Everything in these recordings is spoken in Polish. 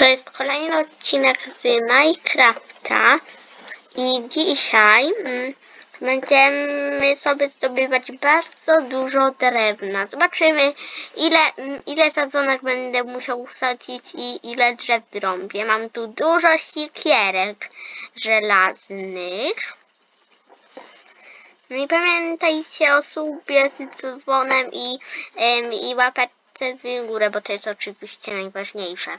To jest kolejny odcinek z Minecrafta i dzisiaj mm, będziemy sobie zdobywać bardzo dużo drewna. Zobaczymy ile, mm, ile sadzonek będę musiał usadzić i ile drzew wyrąbię. Mam tu dużo sikierek żelaznych. No i pamiętajcie o subie z dzwonem i, em, i łapeczce w górę, bo to jest oczywiście najważniejsze.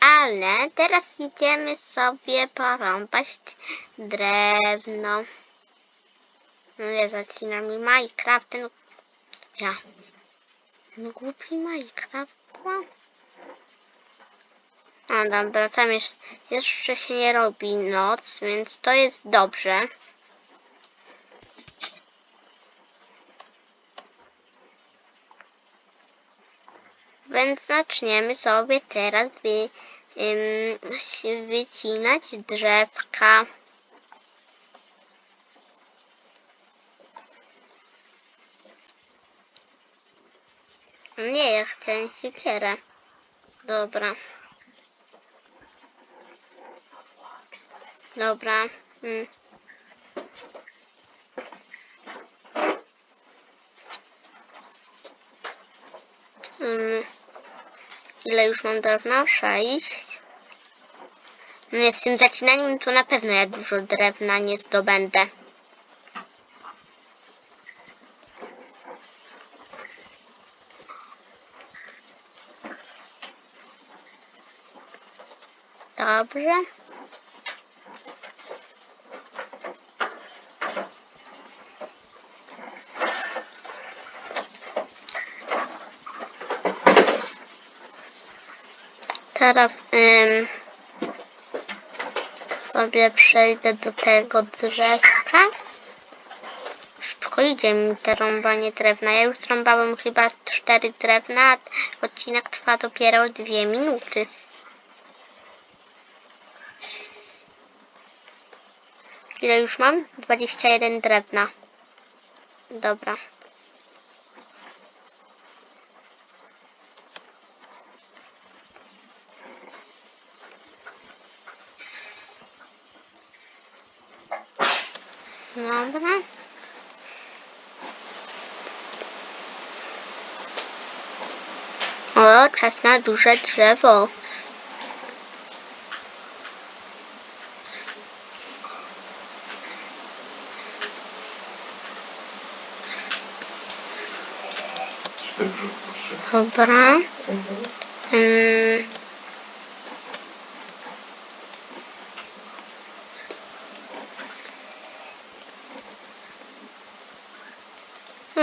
Ale teraz idziemy sobie porąbać drewno. No ja zaczyna mi Minecraft, ten... Ja. Ten głupi Minecraft? No dobra, tam jest, jeszcze się nie robi noc, więc to jest dobrze. Więc zaczniemy sobie teraz wy, ym, wycinać drzewka. Nie, ja chciałem siekierę. Dobra. Dobra. Mm. Mm. Ile już mam drewna? Sześć. No z tym zacinaniem to na pewno ja dużo drewna nie zdobędę. Dobrze. Teraz ym, sobie przejdę do tego drzewka. Szybko idzie mi te rąbanie drewna. Ja już zrąbałem chyba z cztery drewna, a odcinek trwa dopiero dwie minuty. Ile już mam? 21 drewna. Dobra. Dobra. O, czas na duże drzewo. Dobra. Mm.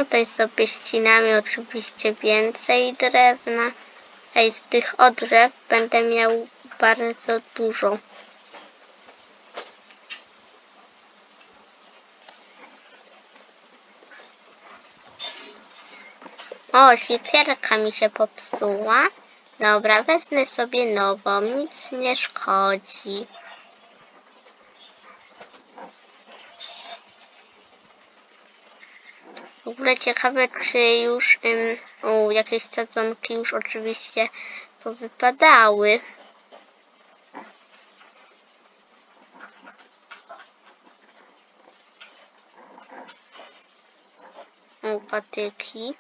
Tutaj sobie ścinamy oczywiście więcej drewna. A z tych odrzew będę miał bardzo dużo. O, siekierka mi się popsuła. Dobra, wezmę sobie nową, nic nie szkodzi. Ogóle ciekawe, czy już o, jakieś sadzonki już oczywiście powypadały. O, patyki.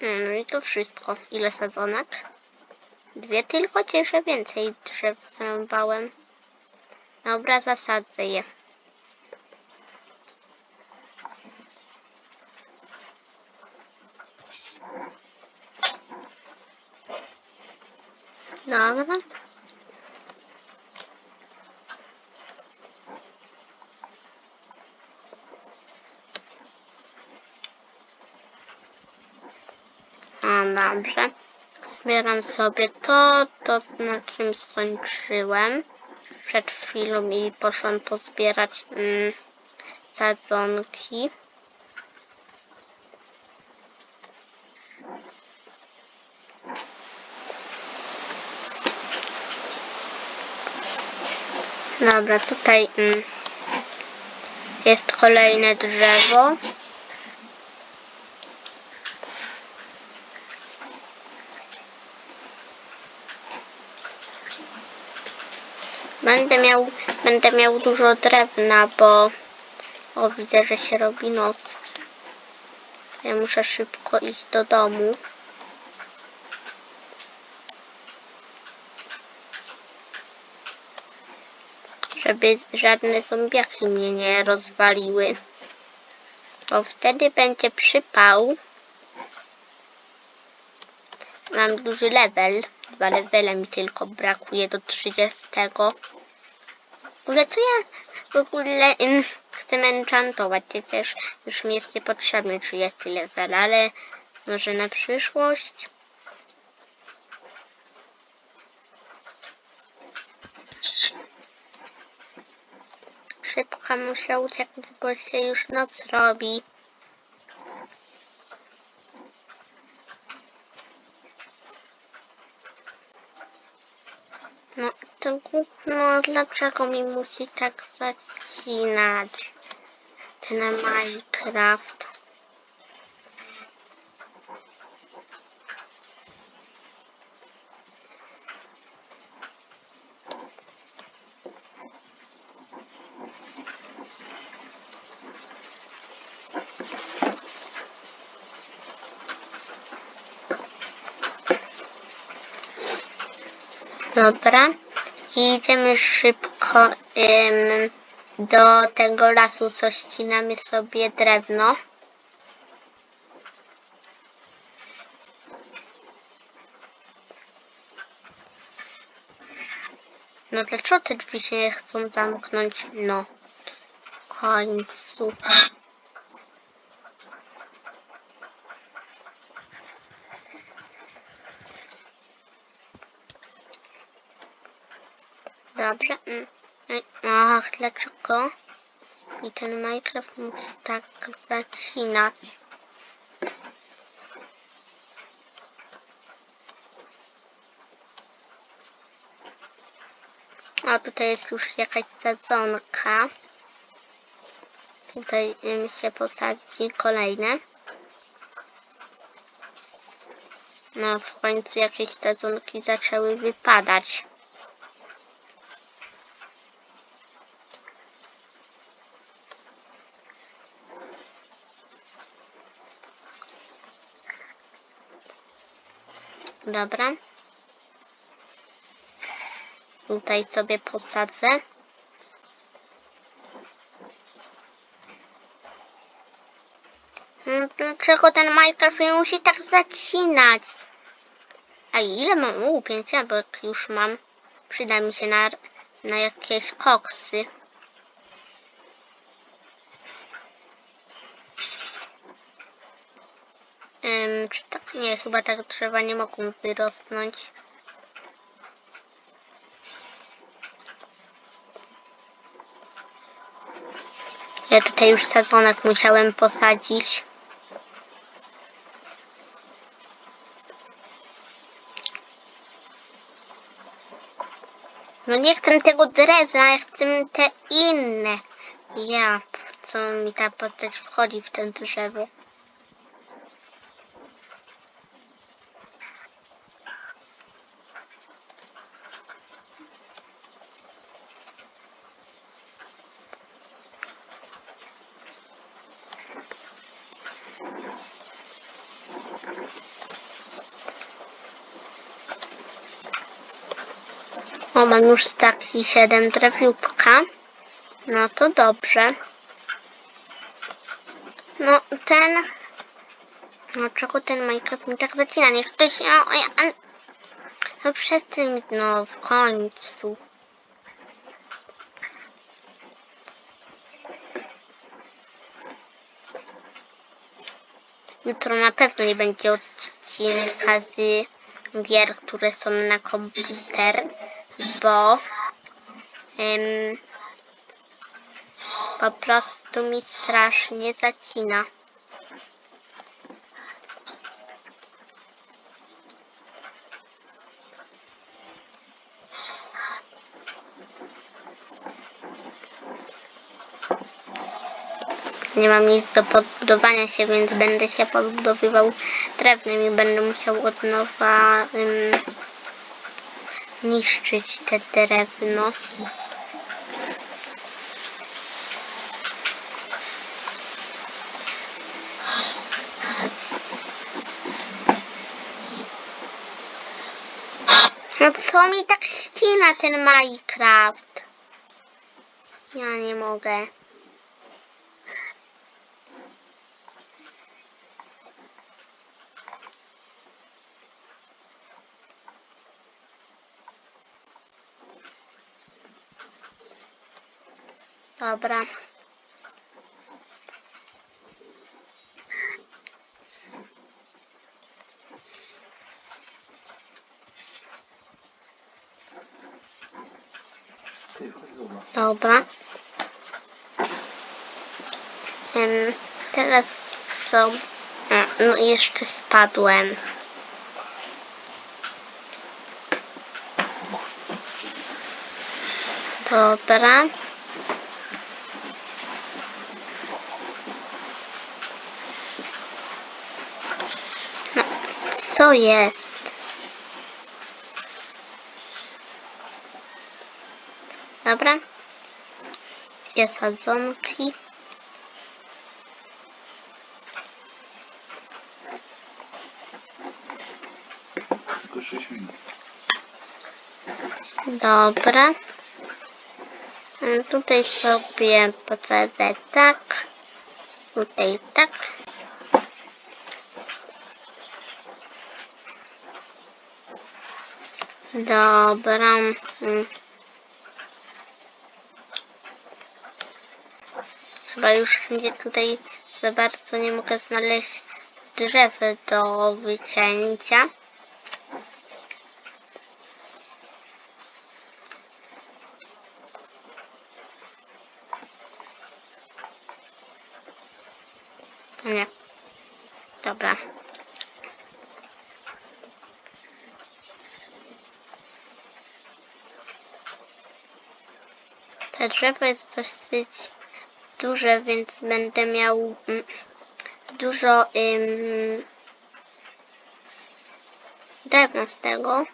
Mm, No i to wszystko. Ile sadzonek? Dwie tylko, czy jeszcze więcej drzew zrąbałem? Dobra, zasadzę je. Dobra. Dobrze. Zbieram sobie to, to na czym skończyłem przed chwilą i poszłam pozbierać mm, sadzonki. Dobra, tutaj mm, jest kolejne drzewo. Będę miał, będę miał dużo drewna, bo o, widzę, że się robi noc. Ja muszę szybko iść do domu. Żeby żadne zombiaki mnie nie rozwaliły. Bo wtedy będzie przypał. Mam duży level. Dwa levele mi tylko brakuje do 30. W ogóle co ja w ogóle ym, chcę enchantować? Przecież już mi jest niepotrzebny 30 level, ale może na przyszłość. Szybko muszę uciekać, bo się już noc robi. No to no dlaczego mi musi tak zacinać ten Minecraft? Dobra. I idziemy szybko ym, do tego lasu, co ścinamy sobie drewno. No dlaczego te drzwi się nie chcą zamknąć? No. W końcu. Dobrze. mm, Ach, dlaczego? I ten Minecraft musi tak zacinać. A tutaj jest już jakaś sadzonka. Tutaj mi się posadzi kolejne. No, w końcu jakieś sadzonki zaczęły wypadać. Dobra. Tutaj sobie posadzę. Hmm, Dlaczego ten Minecraft nie musi tak zacinać? A ile mam? Uuu, pięć jabłek już mam. Przyda mi się na, na jakieś koksy. Ym, czy to, nie, chyba tak drzewa nie mogą wyrosnąć. Ja tutaj już sadzonek musiałem posadzić. No nie chcę tego drewna, ja chcę te inne. Ja, co mi ta postać wchodzi w ten drzewo. O, mam już taki 7 drewiutka. No to dobrze. No, ten... No, czego ten Minecraft mi tak zacina? Niech ktoś... No, ja... no przestań, no, w końcu. Jutro na pewno nie będzie odcinka z gier, które są na komputer, bo em, po prostu mi strasznie zacina. Nie mam nic do podbudowania się, więc będę się podbudowywał drewnem i będę musiał od nowa ym, niszczyć te drewno. No co mi tak ścina ten Minecraft? Ja nie mogę. Dobra. Dobra. Em, teraz są. No jeszcze spadłem. Dobra. No, co jest? Dobra. Jest sadzonki. Tylko 6 minut. Dobra. Tutaj sobie posadzę tak. Tutaj tak. Dobra. mm. Chyba już nie, tutaj za bardzo nie mogę znaleźć drzew do wycięcia. Nie. Dobra. Drzewo jest dosyć duże, więc będę miał mm, dużo ym, drewna z tego.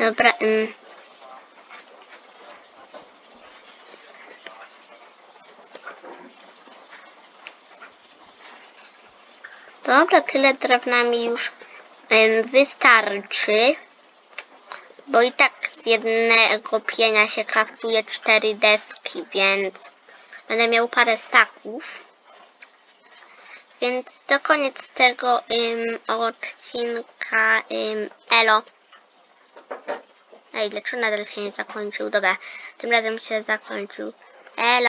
Dobra. Ym, Dobra, tyle drewna mi już wystarczy. Bo i tak z jednego pienia się kraftuje cztery deski, więc będę miał parę staków. Więc to koniec tego em, odcinka em, Elo. Ej, dlaczego nadal się nie zakończył? Dobra, tym razem się zakończył. Elo.